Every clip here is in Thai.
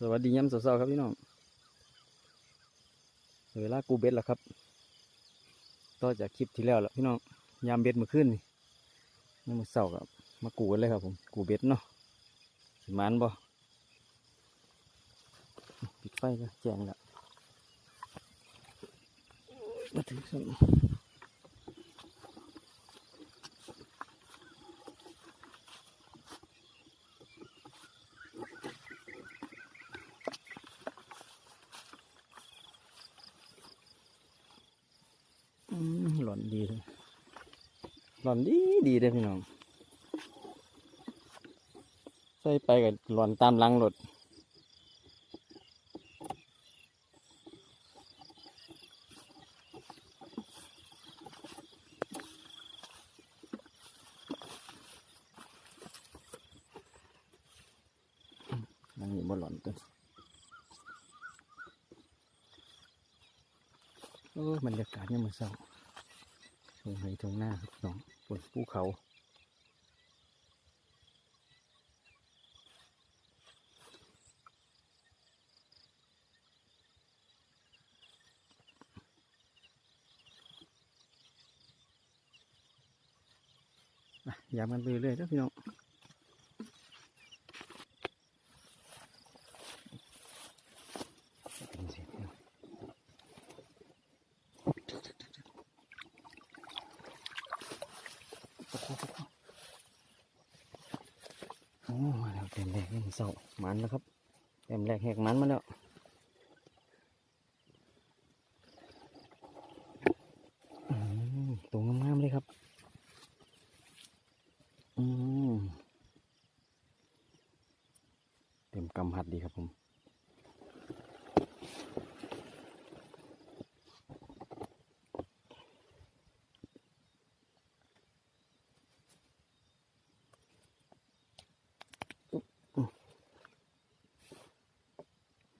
สวัสดีย้ำสาวๆครับพี่น้องเวลากูเบ็ดแล้วครับ ต่อจากคลิปที่แล้วแล้วพี่น้องยามเบ็ดมื่อคืนนี่นี่มาเสาร์กับมากูกันเลยครับผมกูเบ็ดเนาะสิมานบ่ปิดไฟก็แจ้งแล้วมาถึงสมอืมหล่ อนดีเลยหล่อนดีดีเลยพี่น้อง ใส่ไปกับหล่อนตามลังรถอันนี้บ่หล่อนตัวโอ้บรรยากาศเนี่ยามมันเศร้า ตรงไหนตรงหน้าครับน้องบนภูเขายามกันไปเรื่อยๆนะพี่น้องโอ้มา แล้วเศรกเสามันแล้วครับแต็มแรกแหกมันมาแล้วตัวงามๆเลยครับ อืมเต็มกำหัดดีครับผม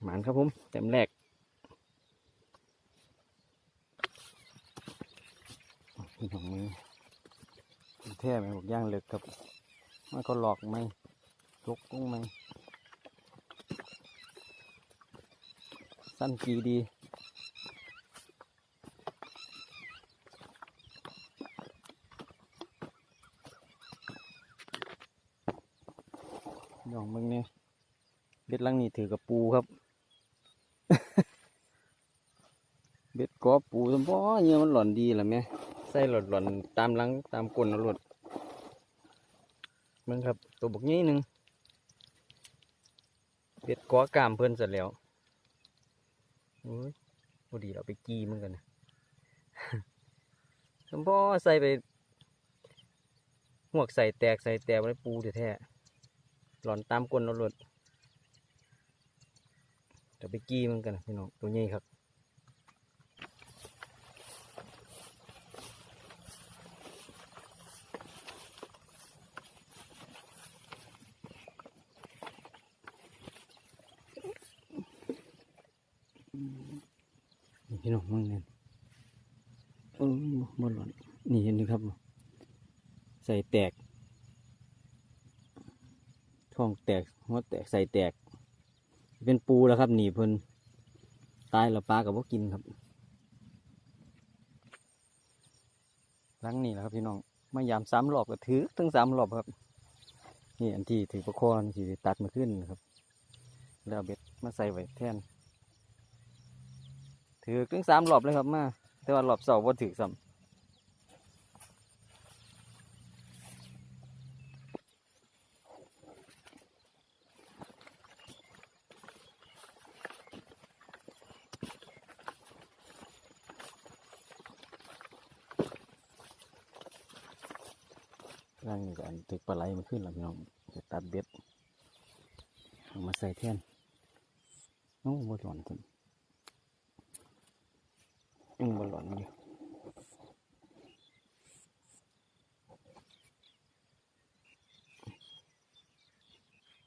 หมาน ครับผมเต็มแรกของมือแท้ไหมบอกย่างเล็กครับมันก็หลอกไหมลกกุ้งไหมสั้นกีดียองมึงเนี่ยเบ็ดลังนี่ถือกับปูครับ เบ็ด กอปูสมพอเงี้ยมันหล่อนดีหละแม่ใส่หล่อนหล่อนตามหลังตามก้นเอาหลดมึงครับ ตัวบกนี้หนึ่งเบ็ดกอกามเพิ่นเสร็จแล้วโอ้ยพอดีเราไปกีมึงกันนะสมพอใส่ไปหวกใส่แตกใส่แตกไว้ปูแท้ๆหล่อนตามก้นเอาหลดเดี๋ยวไปกี้มันกันนะพี่น้องตัวนี้ครับ พี่น้องมึงเนี่ยเออบ่หล่อนนี่เห็นไหมครับ ใส่แตกท้องแตกหัวแตกใส่แตก เป็นปูแล้วครับหนีเพิ่นตายแล้วปลากับว่ากินครับหลังนี่แหละครับพี่น้องมายามสามรอบก็ถือทั้งสามรอบครับ นี่อันที่ถือประคอนที่ตัดมาขึ้นนะครับ แล้วเอาเบ็ดมาใส่ไว้แทน ถือถึงสามรอบเลยครับมา แต่ว่ารอบสองว่าถือซ้ำร่างนี้ก็อันถือปลาไหลมาขึ้นแล้วพี่น้องจะตัดเบ็ดเอามาใส่แทนโอ้บหลอนคนยัง หลอนอยู่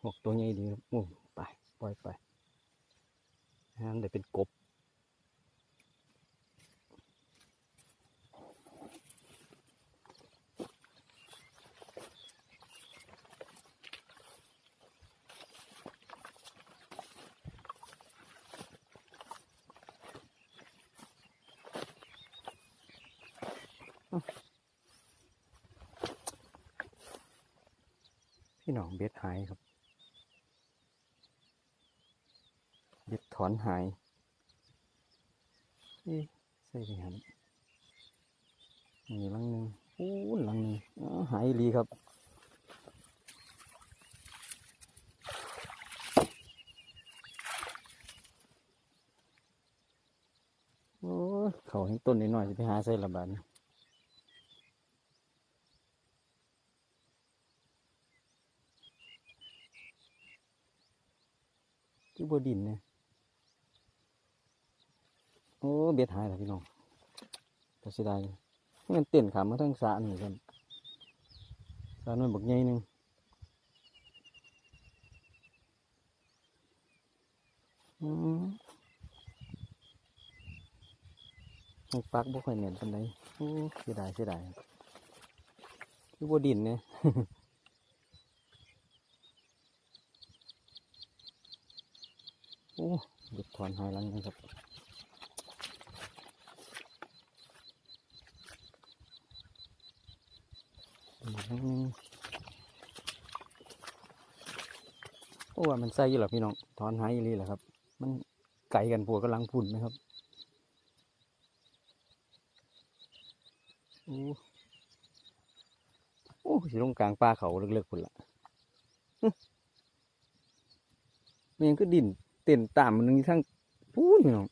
หกตัวใหญ่ดีครับโอ้ไป ปล่อยไปห้ามเดี๋ยวเป็นกบ พี่น้องเบ็ดหายครับเบ็ดถอนหายเอ๊ะใส่ไปหันนี่ลังหนึ่งอู้ลังหนึ่งหายอีหลีครับโอ้เขาให้ต้นนิดหน่อยจะไปหาใส่ระบาดนี่ที่ บดินเนี่ยโอ้เบ็ดหายแล้วพี่น้องก็เสียดายมันเต้นขามาทั้งสระนี่กันสระน้อยบักใหญ่หนึงอืมให้ปักบ่ค่อยเน่นปานใดโอ้เสียดายเสียดายคือบ่ดินเนี่ย โอ้เด็ดถอนหายหลังนะครับโอ้ว่ามันใส่อยู่หรอพี่น้องถอนหายอีหลีแหละครับ มันไก่กันปัวกำลังพุ่นนะครับโอ้โอ้สิลงกลางป่าเขาเลิกๆพุ่นละฮึมันยังก็ดิน เต้นตามมันนึงทั้งพูนพี่น้อง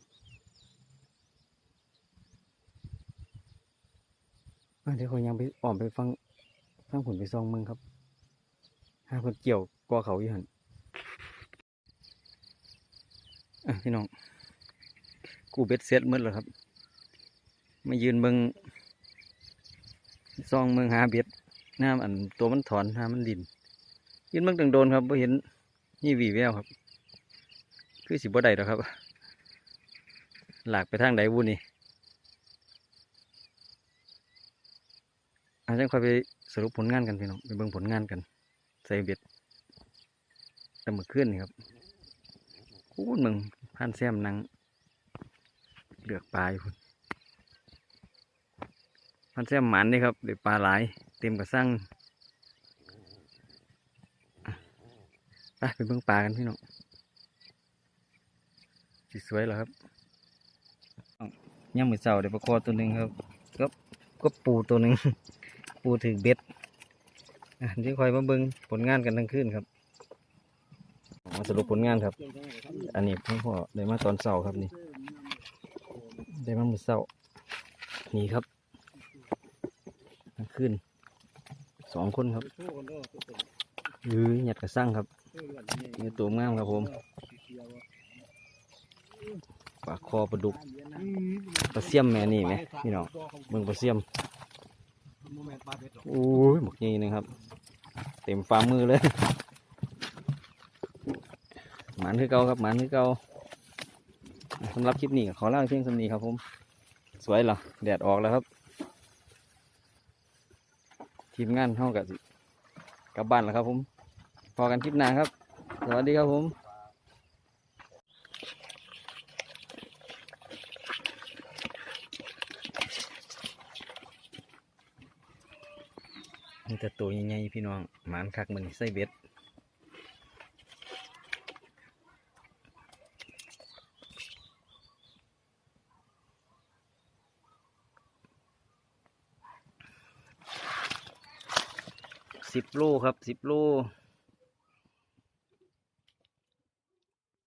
อะเดี๋ยวเขายังไปอ้อมไปฟังฟังผลไปซองมึงครับหาคนเกี่ยวกอเขาอยู่หันอะพี่น้อง กูเบ็ดเซ็ตมืดแล้วครับ มายืนเบิงซองเมืองหาเบ็ดน้ำอันตัวมันถอนหามันดิน ยืนเมืองตังโดนครับไ่เห็นนี่วีแววครับ คือสิบ่ได้หรอกครับ หลากไปทางใดวุนี่อาจจะค่อยไปสรุปผลงานกันพี่น้องไปเบิ่งผลงานกันใส่เบ็ดแต่มื่อคืนนี่ครับอู้เมืองพันแซมนังเลือกปลาอยู่พุ่นมันแซ่บหมันนี่ครับเด็กปลาหลาย เต็มกระสังไปไปเบิ่งปลากันพี่น้อง สิสวยเหรอครับย่างมือเสาเดี๋ยวปลาคอตัวหนึ่งครับก็ก็ปูตัวหนึ่งปูถือเบ็ดอะเดี๋ยวคอยมาเบิ่งผลงานกันทั้งคืนครับมาสรุปผลงานครับ อันนี้พ่อพ่อได้มาตอนเสาครับนี่ ได้มามือเสานี่ครับขึ้นสองคนครับยื้อหยัดกระสั่งครับนี่ตัวงามครับผม ปลาคอปลาดุกปลาเสียมแม่นี่ไหมพี่น้องเบิ่งปลาเสียมโอ้ยหมกนี่นะครับ เต็มฝ่ามือเลยหมันคือเก่าครับหมันคือเก่าสำหรับคลิปนี้ก็ขอเล่าเพียงสำนี้ครับผม สวยเหรอแดดออกแล้วครับ ทีมงานเท่ากับสิกลับบ้านแล้วครับผมพอกันคลิปหน้าครับ สวัสดีครับผม แต่ตัวใหญ่ๆพี่น้องหมานคักมันใส่เบ็ดสิบโลครับสิบโล